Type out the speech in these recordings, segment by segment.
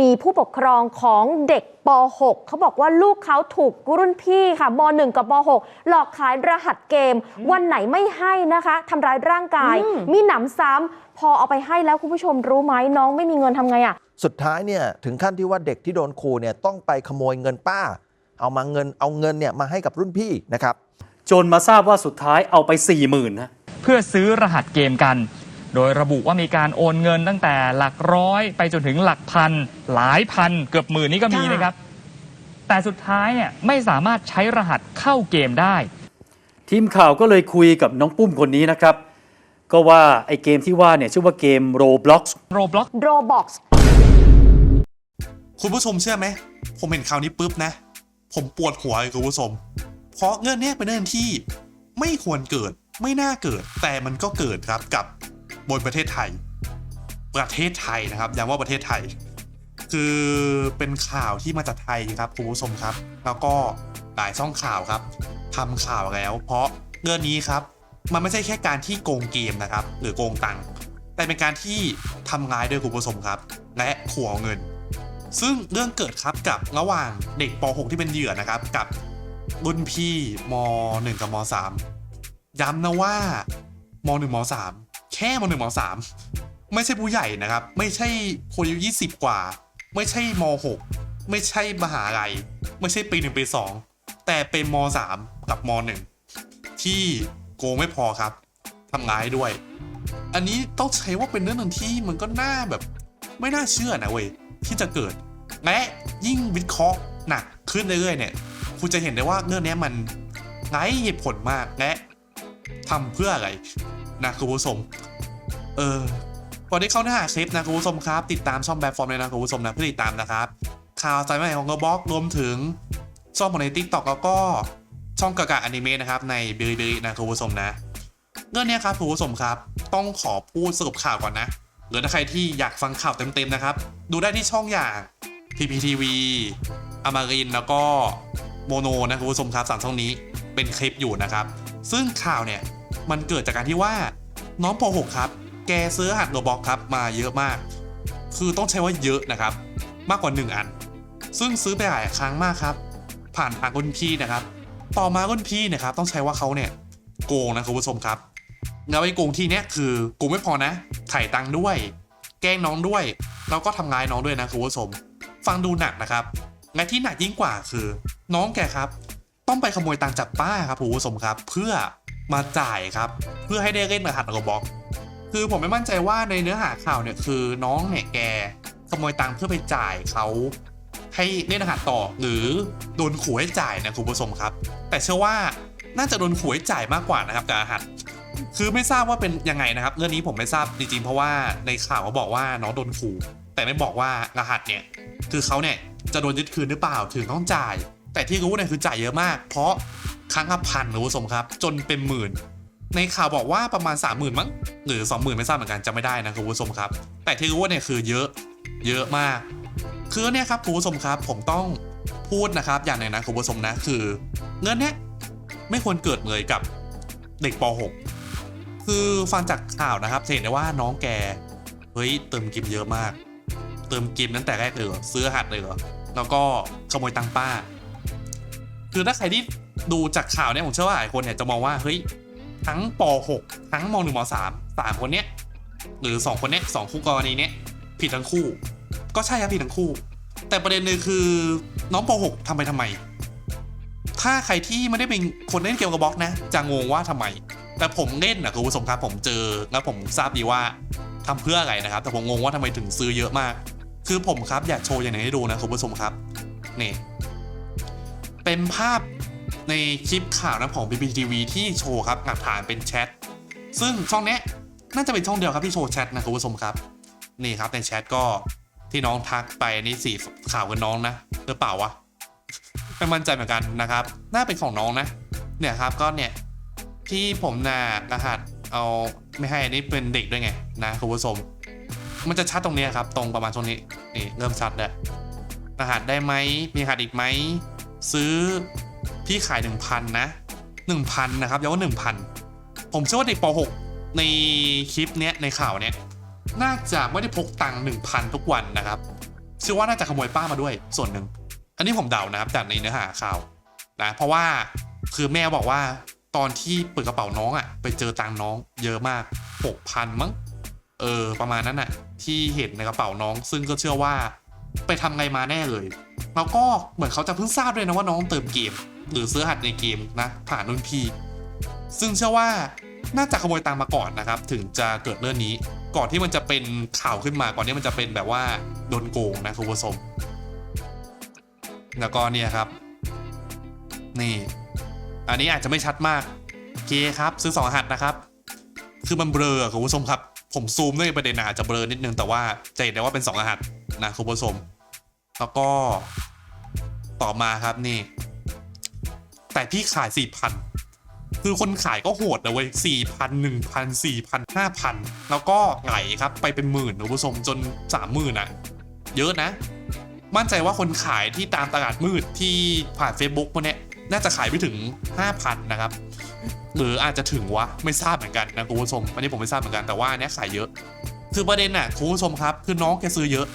มีผู้ปกครองของเด็กป .6 เขาบอกว่าลูกเขาถูกรุ่นพี่ค่ะม .1 กับม .6 หลอกขายรหัสเกม วันไหนไม่ให้นะคะทำร้ายร่างกายอืมมีหนำซ้ำพอเอาไปให้แล้วคุณผู้ชมรู้ไหมน้องไม่มีเงินทำไงอะสุดท้ายเนี่ยถึงขั้นที่ว่าเด็กที่โดนขู่เนี่ยต้องไปขโมยเงินป้า เอามาเงินเอาเงินเนี่ยมาให้กับรุ่นพี่นะครับ จนมาทราบว่าสุดท้ายเอาไป4 0,000นะ เพื่อซื้อรหัสเกมกัน โดยระบุว่ามีการโอนเงินตั้งแต่หลักร้อย ไปจนถึงหลักพัน หลายพัน เกือบหมื่นนี่ก็มีค่ะนะครับ แต่สุดท้ายเนี่ยไม่สามารถใช้รหัสเข้าเกมได้ ทีมข่าวก็เลยคุยกับน้องปุ้มคนนี้นะครับ ก็ว่าไอ้เกมที่ว่าเนี่ยชื่อว่าเกม Roblox Roblox โรบอกคุณผู้ชมเชื่อไหม ผมเห็นข่าวนี้ปุ๊บนะ ผมปวดหัวเลยคุณผู้ชม เพราะเรื่องเนี้ยเป็นเรื่องที่ไม่ควรเกิดไม่น่าเกิดแต่มันก็เกิดครับกับ บนประเทศไทย ประเทศไทยนะครับย้ำว่าประเทศไทย คือเป็นข่าวที่มาจากไทยครับคุณผู้ชมครับ แล้วก็หลายช่องข่าวครับทำข่าวแล้ว เพราะเรื่องนี้ครับ มันไม่ใช่แค่การที่โกงเกมนะครับ หรือโกงตังค์แต่เป็นการที่ทำร้ายด้วยคุณผู้ชมครับ และขัวเงิน ซึ่งเรื่องเกิดครับกับระหว่างเด็กป .6 ที่เป็นเหยื่อนะครับ กับรุ่นพี่ม .1 กับม .3 ย้ำนะว่าม .1 ม .3 แค่ม .1 ม .3 ไม่ใช่ผู้ใหญ่นะครับ ไม่ใช่คนอายุ20กว่า ไม่ใช่ม .6 ไม่ใช่มหาลัยไม่ใช่ปี1ปี2แต่เป็นม .3 กับม .1 ที่โกงไม่พอครับทำร้ายด้วย อันนี้ต้องใช้ว่าเป็นเรื่องหนึงที่มันก็น่าแบบ ไม่น่าเชื่อนะเว้ยที่จะเกิดและยิ่งวิเคราะห์หนักขึ้นเรื่อยๆเนี่ย คุณจะเห็นได้ว่าเรื่องนี้มันไร้เหตุผลมากและทำเพื่ออะไร นะคุณผู้ชมเออก่อนที่เข้าเนื้อหาคลิปนะคุณผู้ชมครับ ติดตามช่องแบบฟอร์มเลยนะคุณผู้ชมนะเพื่อติดตามนะครับ ข่าวสายใหม่ของกระบอกรวมถึงช่องของในทิกตอกแล้วก็ช่องกะกะอนิเมะนะครับในบิลิบิลินะคุณผู้ชมนะเรื่องนี้ครับคุณผู้ชมครับ ต้องขอพูดสรุปข่าวก่อนนะหรือถ้าใครที่อยากฟังข่าวเต็มๆนะครับ ดูได้ที่ช่องอย่าง PPTV อมารินแล้วก็โมโนนะคุณผู้ชมครับสามช่องนี้เป็นคลิปอยู่นะครับ ซึ่งข่าวเนี่ย มันเกิดจากการที่ว่าน้องป .6 ครับ แกซื้อหัสโรบอกครับมาเยอะมาก คือต้องใช้ว่าเยอะนะครับ มากกว่า 1 อัน ซึ่งซื้อไปหลายครั้งมากครับ ผ่านทางรุ่นพี่นะครับ ต่อมารุ่นพี่นะครับ ต้องใช้ว่าเขาเนี่ยโกงนะคุณผู้ชมครับแล้วไอ้โกงที่เนี้ยคือโกงไม่พอนะไถ่ตังค์ด้วย แกล้งน้องด้วย แล้วก็ทำร้ายน้องด้วยนะคุณผู้ชม ฟังดูหนักนะครับและที่หนักยิ่งกว่าคือ น้องแกครับ ต้องไปขโมยตังค์จากป้าครับคุณผู้ชมครับ เพื่อ มาจ่ายครับ เพื่อให้ได้เล่นรหัสโรบ็อกคือผมไม่มั่นใจว่าในเนื้อหาข่าวเนี่ยคือน้องเนี่ยแกขโมยตังค์เพื่อไปจ่ายเขาให้เล่นรหัสต่อหรือโดนขู่ให้จ่ายนะคุณผู้ชมครับ แต่เชื่อว่าน่าจะโดนขู่ให้จ่ายมากกว่านะครับกับรหัสคือไม่ทราบว่าเป็นยังไงนะครับเรื่องนี้ผมไม่ทราบจริงๆเพราะว่าในข่าวเขาบอกว่าน้องโดนขู่แต่ไม่บอกว่ารหัสเนี่ยคือเขาเนี่ยจะโดนยึดคืนหรือเปล่าถึงต้องจ่าย แต่ที่รู้เนี่ยคือจ่ายเยอะมาก เพราะ ครั้งละพันคุณผู้ชมครับ จนเป็นหมื่น ในข่าวบอกว่าประมาณ 3 0,000มั้งหรือ 20,000 ไม่ทราบเหมือนกันจะไม่ได้นะคุณผู้ชมครับ แต่ที่รู้ว่าเนี่ยคือเยอะเยอะมาก คือเนี่ยครับคุณผู้ชมครับ ผมต้องพูดนะครับ อย่างหนึ่งนะคุณผู้ชมนะคือ เงินเนี้ยไม่ควรเกิดเลยกับเด็กป .6 คือฟังจากข่าวนะครับเห็นได้ว่าน้องแกเฮ้ยเติมกิมเยอะมาก เติมกิมตั้งแต่แรกเลยเหรอซื้อหัสเลยเหรอแล้วก็ขโมยตังค์ป้า คือถ้าใครที่ ดูจากข่าวเนี่ยผมเชื่อว่าหลายคนเนี่ยจะมองว่าเฮ้ยทั้งป .6 ทั้งม .1 ม .3 สามคนเนี้ยหรือ 2 คนเนี้ยสองคู่กรณีเนี้ยผิดทั้งคู่ ก็ใช่ครับผิดทั้งคู่ แต่ประเด็นเลยคือน้องป .6 ทำไปทำไม ถ้าใครที่ไม่ได้เป็นคนเล่นเกมกับบล็อกนะ จะงงว่าทำไม แต่ผมเล่นนะคุณผู้ชมครับผมเจอแล้วผมทราบดีว่าทำเพื่ออะไรนะครับ แต่ผมงงว่าทำไมถึงซื้อเยอะมาก คือผมครับอยากโชว์อย่างไหนให้ดูนะคุณผู้ชมครับนี่เป็นภาพ ในคลิปข่าวนะของ BBTV ที่โชว์ครับหลักฐานเป็นแชทซึ่งช่องนี้น่าจะเป็นช่องเดียวครับที่โชว์แชทนะคุณผู้ชมครับ นี่ครับในแชทก็ที่น้องทักไปนี่สีข่าวกับน้องนะหรือเปล่าวะไม่มั่นใจเหมือนกันนะครับ น่าเป็นของน้องนะ เนี่ยครับก็เนี่ยที่ผมน่ะรหัสเอาไม่ให้อันนี้เป็นเด็กด้วยไงนะคุณผู้ชมมันจะชัดตรงนี้ครับ ตรงประมาณช่วงนี้นี่เริ่มชัดแล้วรหัสได้ไหมมีรหัสอีกไหมซื้อ พี่ขาย 1,000 นะ 1,000 นะครับย้ำว่า 1,000 ผมเชื่อว่าเด็กป .6 ในคลิปเนี้ยในข่าวเนี้ยน่าจะไม่ได้พกตังค์1,000 ทุกวันนะครับเชื่อว่าน่าจะขโมยป้ามาด้วยส่วนหนึ่ง อันนี้ผมเดานะครับจากในเนื้อหาข่าวนะเพราะว่าคือแม่บอกว่าตอนที่เปิดกระเป๋าน้องอะ่ะ ไปเจอตังค์น้องเยอะมากหกพันมั้งเออประมาณนั้นอะ่ะ ที่เห็นในกระเป๋าน้อง ซึ่งก็เชื่อว่า ไปทำไงมาแน่เลย แล้วก็เหมือนเขาจะเพิ่งทราบด้วยนะว่าน้องเติมเกม หรือซื้อหัดในเกมนะผ่านรุ่นพี่ซึ่งเชื่อว่าน่าจะขโมยตังมาก่อนนะครับ ถึงจะเกิดเรื่องนี้ก่อนที่มันจะเป็นข่าวขึ้นมาก่อนที่มันจะเป็นแบบว่าโดนโกงนะคุณผู้ชมแล้วก็เนี่ยครับ นี่ อันนี้อาจจะไม่ชัดมากโอเคครับ ซื้อสองหัสนะครับ คือมันเบลอคุณผู้ชมครับ ผมซูมด้วยประเด็นอาจจะเบลอนิดนึงแต่ว่าจะเห็นได้ว่าเป็นสองหัสนะคุณผู้ชม แล้วก็ต่อมาครับนี่ แต่พี่ขายสี่พันคือคนขายก็โหดนะเว้ยสี่พันหนึ่งพันสี่พันห้าพันแล้วก็ไหลครับไปเป็นหมื่นคุณผู้ชมจนสามหมื่นอะเยอะนะ มั่นใจว่าคนขายที่ตามตลาดมืดที่ผ่าน Facebook พวกเนี้ยน่าจะขายไปถึง 5,000 นะครับ หรืออาจจะถึงวะ ไม่ทราบเหมือนกันนะคุณผู้ชมอันนี้ผมไม่ทราบเหมือนกันแต่ว่าเนี้ยขายเยอะ คือประเด็นน่ะคุณผู้ชมครับ คือน้องแกซื้อเยอะ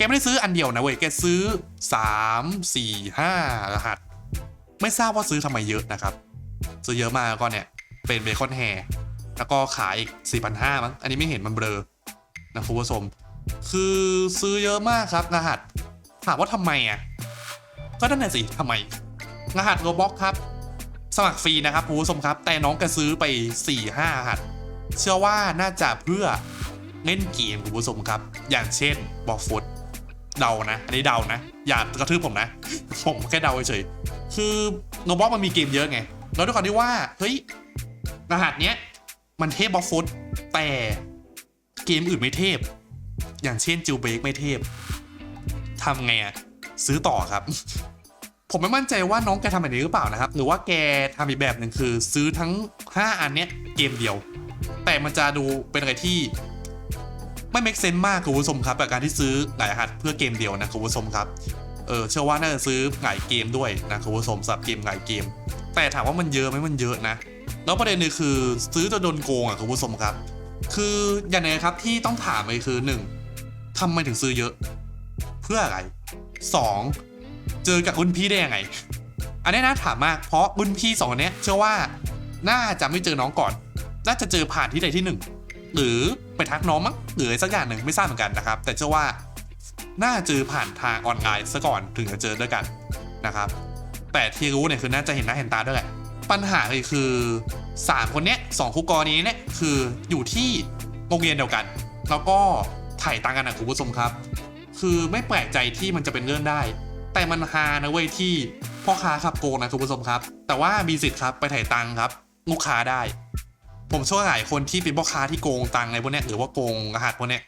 กไม่ได้ซื้ออันเดียวนะเว้ยแกซื้อ 3 4 5รหัส ไม่ทราบว่าซื้อทำไมเยอะนะครับ ซื้อเยอะมากก็เนี่ย เป็นเบคอนแฮร์แล้วก็ขายอีก 4,500มั้งอันนี้ไม่เห็นมันเบลอนะคุณผู้ชมคือซื้อเยอะมากครับรหัส ถามว่าทำไมอะก็นั่นแหละสิทำไม รหัสโรบ็อกครับ สมัครฟรีนะครับคุณผู้ชมครับ แต่น้องก็ซื้อไป 4 5รหัส เชื่อว่าน่าจะเพื่อเล่นเกมคุณผู้ชมครับ อย่างเช่นบอกฟุต เดานะอันนี้เดานะ อย่ากระทืบผมนะ ผมแค่เดาเฉยๆคือโรบ็อกมันมีเกมเยอะไงแล้วด้วยความที่ว่าเฮ้ยรหัสเนี้ยมันเทพบล็อกฟุตแต่เกมอื่นไม่เทพ อย่างเช่นจิวเบรกไม่เทพทำไงอะซื้อต่อครับ ผมไม่มั่นใจว่าน้องแกทำแบบนี้หรือเปล่านะครับ หรือว่าแกทำอีกแบบหนึ่งคือ ซื้อทั้ง 5 อันเนี้ยเกมเดียว แต่มันจะดูเป็นอะไรที่ ไม่ make sense มากคุณผู้ชมครับกับการที่ซื้อหลายรหัสเพื่อเกมเดียวนะคุณผู้ชมครับเออเชื่อว่าน่าจะซื้อหลายเกมด้วยนะคุณผู้ชมสำหรับเกมหลายเกม แต่ถามว่ามันเยอะไหมมันเยอะนะ แล้วประเด็นหนึงคือซื้อจะโดนโกงอะคุณผู้ชมครับ คืออย่างไรครับที่ต้องถามเลยคือหนึ่งทำไมถึงซื้อเยอะ เพื่ออะไรสองเจอกับรุ่นพี่ได้ยังไง อันนี้น่าถามมากเพราะรุ่นพี่สองคนเนี้ยเชื่อว่าน่าจะไม่เจอน้องก่อน น่าจะเจอผ่านที่ใดที่หนึ่ง หรือไปทักน้องมั้งหรือสักอย่างหนึ่งไม่ทราบเหมือนกันนะครับ แต่เชื่อว่าน่าเจอผ่านทางออนไลน์ซะก่อนถึงจะเจอด้วยกันนะครับ แต่ที่รู้เนี่ยคือน่าจะเห็นหน้าเห็นตาด้วยแหละปัญหาเลยคือสามคนเนี้ยสองคู่กรณีเนี่ยคืออยู่ที่โรงเรียนเดียวกัน แล้วก็ถ่ายตังกันนะคุณผู้ชมครับ คือไม่แปลกใจที่มันจะเป็นเรื่องได้ แต่มันฮานะเว้ยที่พ่อค้าขับโกงนะคุณผู้ชมครับ แต่ว่ามีสิทธิ์ครับไปถ่ายตังครับลูกค้าได้ ผมเชื่อว่าหลายคนที่เป็นพ่อค้าที่โกงตังค์ในพวกนี้หรือว่าโกงรหัสพวกนี้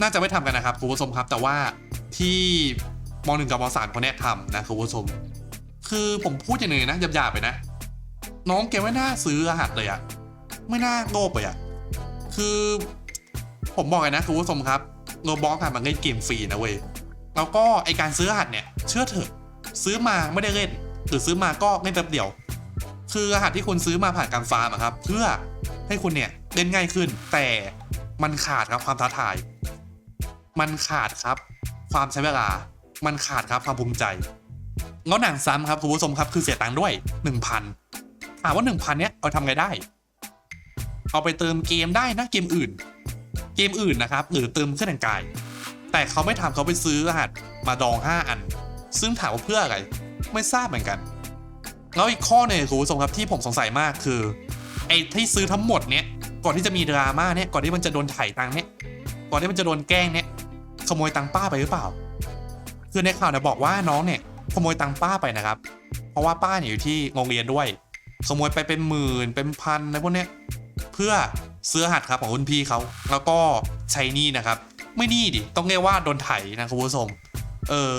น่าจะไม่ทำกันนะครับคุณผู้ชมครับ แต่ว่าที่มหนึ่งกับมสามคนเนี้ทำนะคุณผู้ชม คือผมพูดอย่างนึงนะหยาบๆไปนะ น้องแกไม่น่าซื้อรหัสเลยอะไม่น่าโลภเลยอะคือผมบอกเลยนะคุณผู้ชมครับโรบอกอะมันเล่นเกมฟรีนะเว้ยแล้วก็ไอการซื้อรหัสเนี่ยเชื่อเถอะ ซื้อมาไม่ได้เล่น หรือซื้อมาก็เล่นแป๊บเดียว คือรหัสที่คุณซื้อมาผ่านการฟาร์มอะครับ เพื่อ ให้คุณเนี่ยเล่นง่ายขึ้น แต่มันขาดครับความท้าทาย มันขาดครับ ความใช้เวลา มันขาดครับความภูมิใจแล้วหนังซ้ำครับคุณผู้ชมครับคือเสียตังค์ด้วย 1,000ถามว่า 1,000เนี้ยเอาทำไงได้ เอาไปเติมเกมได้นะเกมอื่น เกมอื่นนะครับ หรือเติมเครื่องแต่งกาย แต่เขาไม่ทำเขาไปซื้อรหัสมาดอง 5 อัน ซึ่งถามว่าเพื่ออะไร ไม่ทราบเหมือนกัน แล้วอีกข้อหนึงคุณผู้ชมครับที่ผมสงสัยมากคือ ไอ้ที่ซื้อทั้งหมดเนี้ยก่อนที่จะมีดราม่าเนี้ยก่อนที่มันจะโดนไถ่ตังค์เนี้ยก่อนที่มันจะโดนแกล้งเนี้ยขโมยตังป้าไปหรือเปล่า คือในข่าวเนี่ยบอกว่าน้องเนี่ยขโมยตังป้าไปนะครับ เพราะว่าป้าเนี่ยอยู่ที่โรงเรียนด้วย ขโมยไปเป็นหมื่นเป็นพันอะไรพวกเนี้ยเพื่อซื้อหัสครับของรุ่นพี่เขาแล้วก็ใช้นี่นะครับ ไม่นี่ดิต้องเรียกว่าโดนไถนะคุณผู้ชมเออ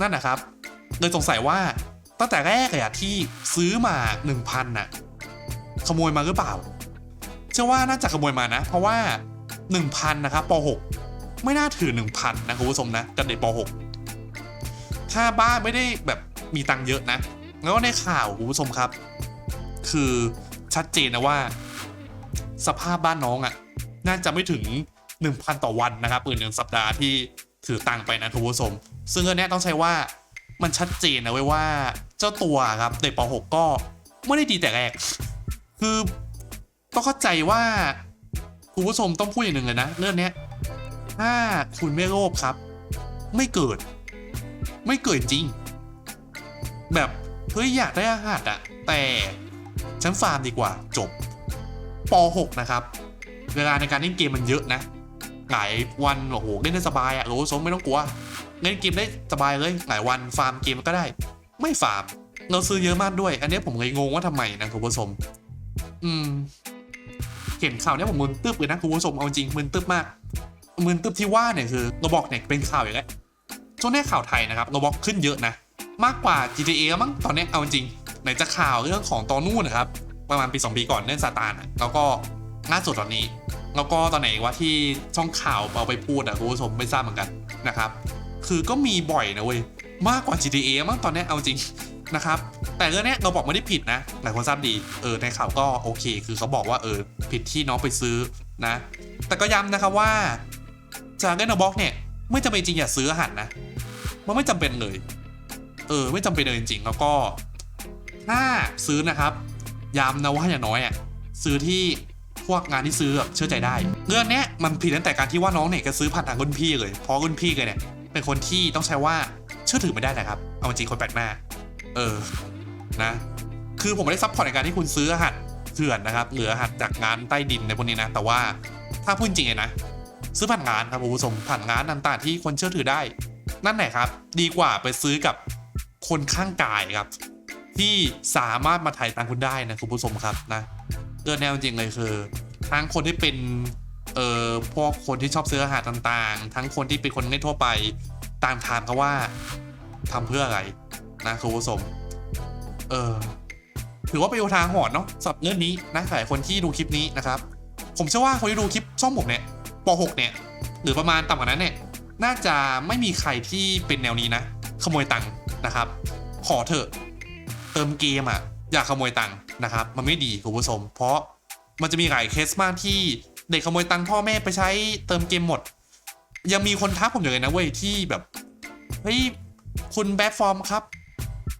นั่นนะครับเลยสงสัยว่าตั้งแต่แรกเลยอะที่ซื้อมา 1,000น่ะ ขโมยมาหรือเปล่าเชื่อว่าน่าจะขโมยมานะ เพราะว่า 1,000 นะครับป .6 ไม่น่าถือ 1,000 นะคุณผู้ชมนะกับเด็กป .6 ถ้าบ้านไม่ได้แบบมีตังค์เยอะนะ แล้วก็ในข่าวคุณผู้ชมครับ คือชัดเจนนะว่า สภาพบ้านน้องอะ่ะ น่าจะไม่ถึง 1,000 ต่อวันนะครับหรือหนึ่งสัปดาห์ที่ถือตังค์ไปนะคุณผู้ชมซึ่งอันเนี้ยต้องใช้ว่ามันชัดเจนนะเว้ยว่า เจ้าตัวครับเด็กป .6 ก็ไม่ได้ดีแต่แรก คือต้องเข้าใจว่าคุณผู้ชมต้องพูดอย่างหนึ่งเลยนะเรื่องนี้ถ้าคุณไม่โลภครับ ไม่เกิด ไม่เกิดจริง แบบเฮ้ยอยากได้อาหารอะแต่ฉันฟาร์มดีกว่าจบป .6 นะครับ เวลาในการเล่นเกมมันเยอะนะหลายวันโอ้โหเล่นได้สบายอะโอ้โหสมไม่ต้องกลัวเล่นเกมได้สบายเลยหลายวันฟาร์มเกมก็ได้ ไม่ฟาร์มเราซื้อเยอะมากด้วย อันนี้ผมเลยงงว่าทำไมนะคุณผู้ชม อืมเห็นข่าวเนี้ยผมมึนตึ๊บเลยนะคุณผู้ชมเอาจริงมึนตึ๊บมากมึนตึ๊บที่ว่าเนี่ยคือเราบอกเนี่ยเป็นข่าวอย่างเงี้ยช่วงนี้ข่าวไทยนะครับเราบอกขึ้นเยอะนะ มากกว่า GTA มั้งตอนนี้เอาจริงไหนจะข่าวเรื่องของตอนนู่นนะครับประมาณปี2ปีก่อนเรื่องซาตานอะแล้วก็ล่าสุดตอนนี้ แล้วก็ตอนไหนว่าที่ช่องข่าวเอาไปพูดอะคุณผู้ชมไม่ทราบเหมือนกันนะครับ คือก็มีบ่อยนะเว้ยมากกว่า GTA มั้งตอนนี้เอาจริง นะครับ แต่เรื่องนี้เราบอกไม่ได้ผิดนะ หลายคนทราบดี เออในข่าวก็โอเค คือเขาบอกว่าเออผิดที่น้องไปซื้อนะ แต่ก็ย้ำนะครับว่าจากเล่นบ็อกเนี่ยไม่จำเป็นจริงอย่าซื้ออาหารนะ มันไม่จำเป็นเลย เออ ไม่จำเป็นเลยจริงๆ แล้วก็ ถ้าซื้อนะครับ ย้ำนะว่าอย่างน้อยอะซื้อที่พวกงานที่ซื้อเชื่อใจได้ เรื่องนี้มันผิดตั้งแต่การที่ว่าน้องเนี่ยก็ซื้อผ่านทางรุ่นพี่เลย เพราะรุ่นพี่เลยเนี่ยเป็นคนที่ต้องใช้ว่าเชื่อถือไม่ได้นะครับ เอาจริงคนแปลกหน้า เออนะคือผมไม่ได้ซัพพอร์ตในการที่คุณซื้อหัดเถื่อนนะครับเหลือหัดจากงานใต้ดินในพวกนี้นะ แต่ว่าถ้าพูดจริงเลยนะ ซื้อผ่านงานครับคุณผู้ชมผ่านงานต่างๆที่คนเชื่อถือได้ นั่นแหละครับ ดีกว่าไปซื้อกับคนข้างกายครับ ที่สามารถมาถ่ายตังคุณได้นะคุณผู้ชมครับนะเรื่องแนวจริงเลยคือทั้งคนที่เป็นเอ่อพวกคนที่ชอบซื้ออาหารต่างๆ ทั้งคนที่เป็นคนเล่นทั่วไปต่างถามเขาว่าทำเพื่ออะไร นะคุณผู้ชมเออถือว่าเป็นอุทาหรณ์เนาะสำหรับเรื่องนี้นะหลายคนที่ดูคลิปนี้นะครับ ผมเชื่อว่าคนที่ดูคลิปช่องผมเนี่ยป .6 เนี่ยหรือประมาณต่ำกว่านั้นเนี่ยน่าจะไม่มีใครที่เป็นแนวนี้นะ ขโมยตังค์นะครับ ขอเถอะ เติมเกมอะอย่าขโมยตังค์นะครับ มันไม่ดีคุณผู้ชมเพราะมันจะมีหลายเคสมากที่เด็กขโมยตังค์พ่อแม่ไปใช้เติมเกมหมด ยังมีคนทักผมอยู่เลยนะเว้ยที่แบบเฮ้ยคุณแบดฟอร์มครับ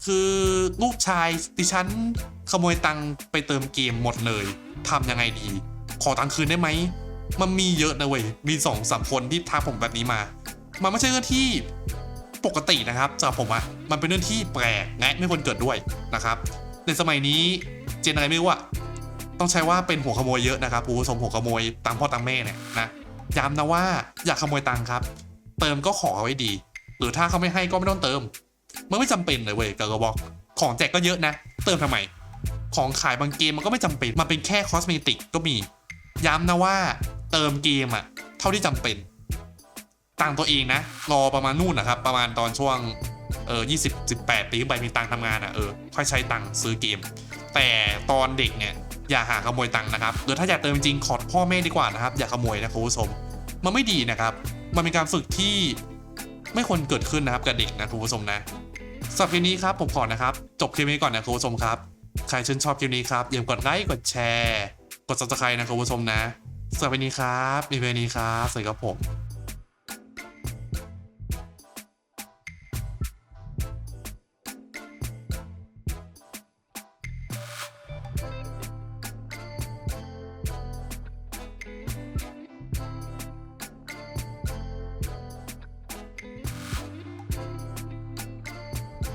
คือลูกชายดิฉันขโมยตังค์ไปเติมเกมหมดเลยทำยังไงดี ขอตังค์คืนได้ไหม มันมีเยอะนะเว้ย มีสองสามคนที่ทักผมแบบนี้มา มันไม่ใช่เรื่องที่ปกตินะครับสำหรับผมอะมันเป็นเรื่องที่แปลกและไม่ควรเกิดด้วยนะครับ ในสมัยนี้เจนอะไรไม่รู้อะต้องใช้ว่าเป็นหัวขโมยเยอะนะครับผู้ชมหัวขโมยตามพ่อตามแม่เนี่ยนะย้ำนะว่าอย่าขโมยตังค์ครับ เติมก็ขอเอาไว้ดี หรือถ้าเขาไม่ให้ก็ไม่ต้องเติม มันไม่จำเป็นเลยเว้ยกระบอกของแจกก็เยอะนะ เติมทำไม ของขายบางเกมมันก็ไม่จำเป็น มันเป็นแค่คอสเมติกก็มี ย้ำนะว่าเติมเกมอะเท่าที่จำเป็น ตังค์ตัวเองนะ รอประมาณนู่นนะครับ ประมาณตอนช่วงเออยี่สิบสิบแปดปีขึ้นไปมีตังค์ทำงานอะเออค่อยใช้ตังค์ซื้อเกม แต่ตอนเด็กเนี่ยอย่าหาขโมยตังค์นะครับหรือถ้าอยากเติมจริงขอพ่อแม่ดีกว่านะครับ อย่าขโมยนะคุณผู้ชม มันไม่ดีนะครับ มันเป็นการฝึกที่ ไม่ควรเกิดขึ้นนะครับกับเด็กนะคุณผู้ชมนะสำหรับคลิปนี้ครับผมขอนะครับ จบคลิปนี้ก่อนนะคุณผู้ชมครับ ใครชื่นชอบคลิปนี้ครับอย่าลืมกดไลค์กดแชร์ กด subscribe นะคุณผู้ชมนะสำหรับคลิปนี้ครับมีเวลานี้ครับสวัสดีครับผม